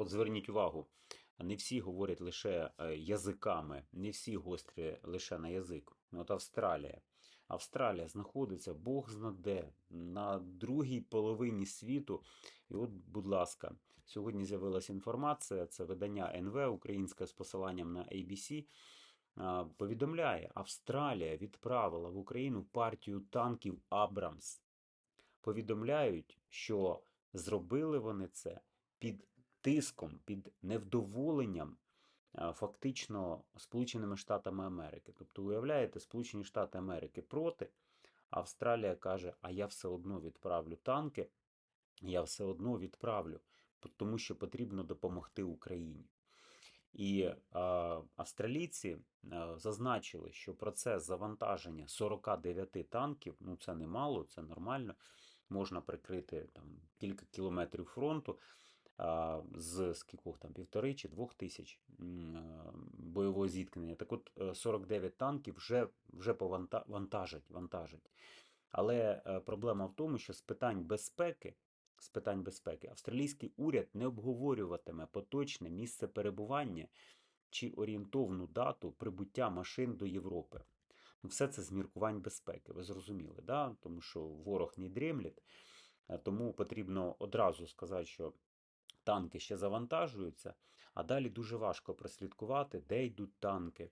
От зверніть увагу, не всі говорять лише е, язиками, не всі гострі лише на язик. От Австралія. Австралія знаходиться Бог знаде на другій половині світу. І от, будь ласка, сьогодні з'явилася інформація. Це видання НВ українське з посиланням на ABC. Повідомляє, Австралія відправила в Україну партію танків Абрамс. Повідомляють, що зробили вони це під тиском, під невдоволенням фактично Сполученими Штатами Америки. Тобто, уявляєте, Сполучені Штати Америки проти, Австралія каже, а я все одно відправлю танки, я все одно відправлю, тому що потрібно допомогти Україні. І а, австралійці а, зазначили, що процес завантаження 49 танків, ну це немало, це нормально, можна прикрити там кілька кілометрів фронту з скількох там півтори чи двох тисяч бойового зіткнення. Так от е, 49 танків вже, вже пованта- вантажать. Але е, проблема в тому, що з питань безпеки, з питань безпеки австралійський уряд не обговорюватиме поточне місце перебування чи орієнтовну дату прибуття машин до Європи. Ну, Все це з міркувань безпеки, ви зрозуміли, да? тому що ворог не дремлять, е, тому потрібно одразу сказати, що танки ще завантажуються, а далі дуже важко прослідкувати, де йдуть танки,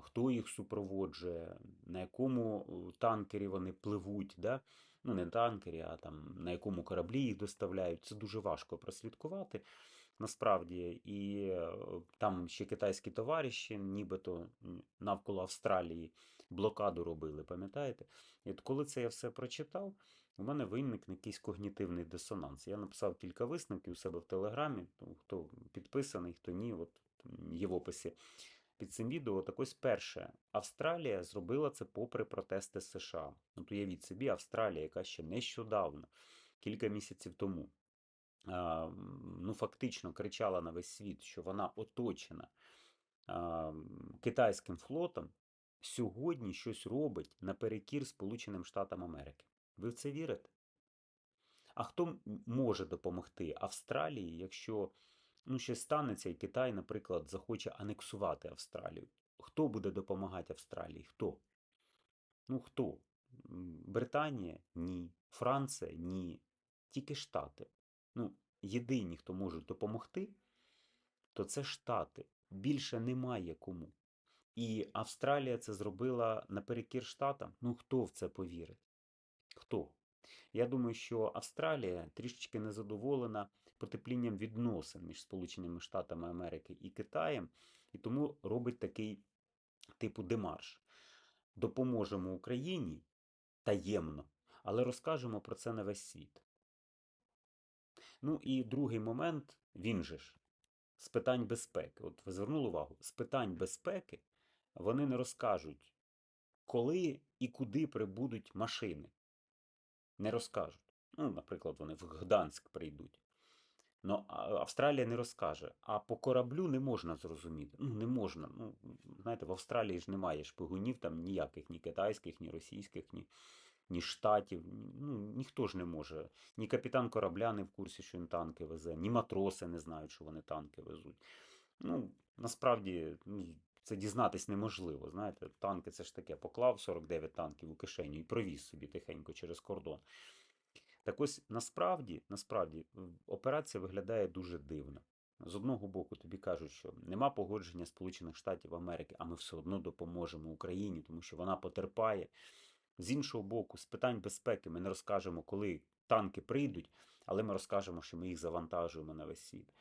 хто їх супроводжує, на якому е, танкері вони пливуть, да? ну не танкері, а там на якому кораблі їх доставляють. Це дуже важко прослідкувати. Насправді, і е, там ще китайські товариші, нібито навколо Австралії блокаду робили, пам'ятаєте? І от коли це я все прочитав, у мене виник якийсь когнітивний дисонанс. Я написав кілька висновків у себе в Телеграмі. Хто підписаний, хто ні, от є в описі під цим відео. Так ось перше, Австралія зробила це попри протести США. От уявіть собі, Австралія, яка ще нещодавно, кілька місяців тому, ну фактично кричала на весь світ, що вона оточена китайським флотом, сьогодні щось робить наперекір Сполученим Штатам Америки. Ви в це вірите? А хто може допомогти Австралії, якщо ну, щось станеться, і Китай, наприклад, захоче анексувати Австралію? Хто буде допомагати Австралії? Хто? Ну хто? Британія? Ні. Франція? Ні. Тільки Штати. Ну, єдині, хто може допомогти, то це Штати. Більше немає кому. І Австралія це зробила наперекір Штатам. Ну хто в це повірить? Хто? Я думаю, що Австралія трішечки незадоволена потеплінням відносин між Сполученими Штатами Америки і Китаєм, і тому робить такий типу демарш. Допоможемо Україні таємно, але розкажемо про це на весь світ. Ну і другий момент, він же ж, з питань безпеки. От ви звернули увагу, з питань безпеки вони не розкажуть, коли і куди прибудуть машини. Не розкажуть. Ну, наприклад, вони в Гданськ прийдуть. Ну, Австралія не розкаже. А по кораблю не можна зрозуміти. Ну, не можна. Ну, знаєте, в Австралії ж немає шпигунів там ніяких, ні китайських, ні російських, ні, ні штатів. Ну, ніхто ж не може. Ні капітан корабля не в курсі, що він танки везе, ні матроси не знають, що вони танки везуть. Ну, насправді, ну, це дізнатись неможливо. Знаєте, танки це ж таке, поклав 49 танків у кишеню і провіз собі тихенько через кордон. Так ось насправді, насправді, операція виглядає дуже дивно. З одного боку, тобі кажуть, що нема погодження Сполучених Штатів Америки, а ми все одно допоможемо Україні, тому що вона потерпає. З іншого боку, з питань безпеки ми не розкажемо, коли танки прийдуть, але ми розкажемо, що ми їх завантажуємо на весь світ.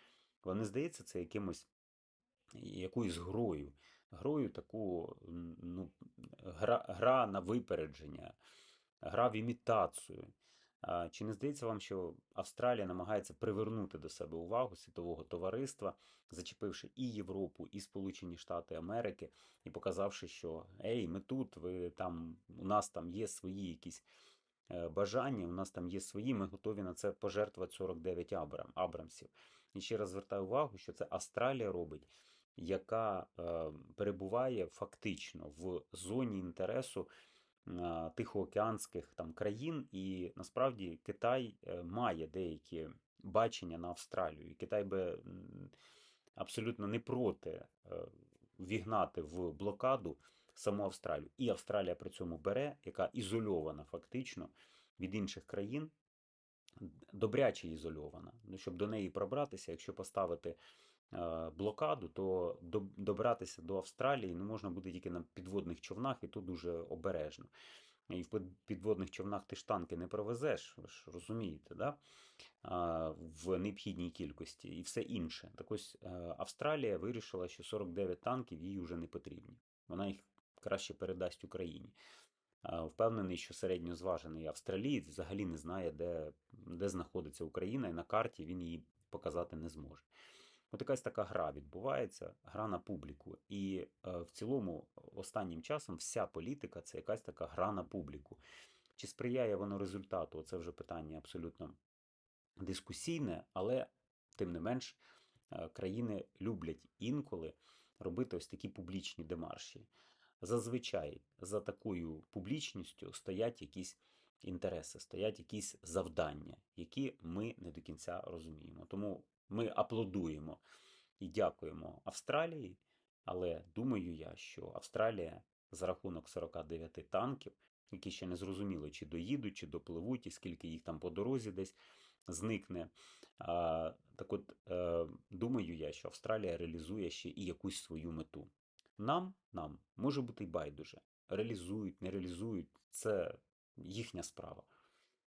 Не здається, це якимось якоюсь грою. Грою таку, ну, гра, гра на випередження, гра в імітацію. Чи не здається вам, що Австралія намагається привернути до себе увагу світового товариства, зачепивши і Європу, і Сполучені Штати Америки, і показавши, що ей, ми тут, ви там, у нас там є свої якісь е, бажання, у нас там є свої, ми готові на це пожертвувати 49 Абрам, Абрамсів. І ще раз звертаю увагу, що це Австралія робить, яка е, перебуває фактично в зоні інтересу а, тихоокеанських там країн, і насправді Китай е, має деякі бачення на Австралію. І Китай би абсолютно не проти е, вігнати в блокаду саму Австралію. І Австралія при цьому бере, яка ізольована фактично від інших країн, добряче ізольована. Ну, щоб до неї пробратися, якщо поставити е, блокаду, то добратися до Австралії ну, можна буде тільки на підводних човнах, і то дуже обережно. І в підводних човнах ти ж танки не провезеш, ви ж розумієте, да? в необхідній кількості і все інше. Так ось е, Австралія вирішила, що 49 танків їй вже не потрібні. Вона їх краще передасть Україні. Впевнений, що середньозважений австралієць взагалі не знає, де, де знаходиться Україна, і на карті він її показати не зможе. От якась така гра відбувається, гра на публіку. І е, в цілому, останнім часом, вся політика це якась така гра на публіку. Чи сприяє воно результату? Це вже питання абсолютно дискусійне, але тим не менш е, країни люблять інколи робити ось такі публічні демарші. Зазвичай за такою публічністю стоять якісь інтереси, стоять якісь завдання, які ми не до кінця розуміємо. Тому ми аплодуємо і дякуємо Австралії, але думаю я, що Австралія за рахунок 49 танків, які ще не зрозуміло, чи доїдуть, чи допливуть, і скільки їх там по дорозі десь зникне. А, так от, е, думаю я, що Австралія реалізує ще і якусь свою мету. Нам, нам може бути й байдуже. Реалізують, не реалізують, це їхня справа.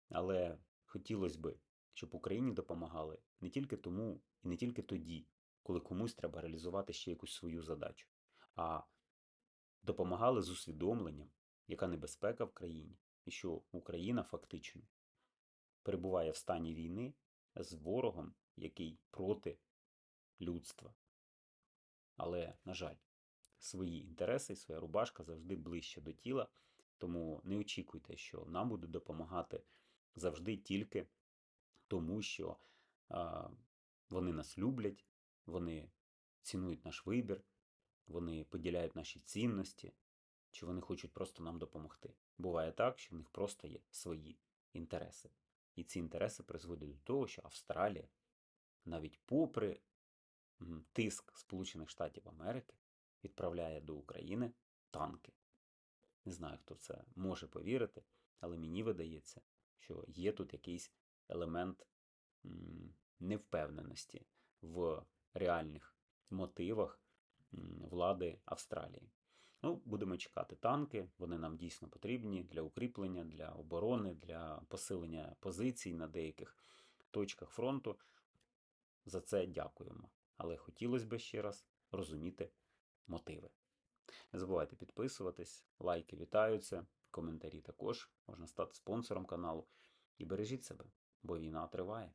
Але хотілося б, щоб Україні допомагали не тільки тому і не тільки тоді, коли комусь треба реалізувати ще якусь свою задачу, а допомагали з усвідомленням, яка небезпека в країні, і що Україна фактично перебуває в стані війни з ворогом, який проти людства. Але, на жаль, свої інтереси, своя рубашка завжди ближче до тіла, тому не очікуйте, що нам будуть допомагати завжди тільки тому, що а, вони нас люблять, вони цінують наш вибір, вони поділяють наші цінності, чи вони хочуть просто нам допомогти. Буває так, що в них просто є свої інтереси. І ці інтереси призводять до того, що Австралія, навіть попри тиск Сполучених Штатів Америки, відправляє до України танки. Не знаю, хто це може повірити, але мені видається, що є тут якийсь елемент невпевненості в реальних мотивах влади Австралії. Ну, будемо чекати танки, вони нам дійсно потрібні для укріплення, для оборони, для посилення позицій на деяких точках фронту. За це дякуємо. Але хотілося б ще раз розуміти мотиви. Не забувайте підписуватись, лайки вітаються, коментарі також. Можна стати спонсором каналу. І бережіть себе, бо війна триває.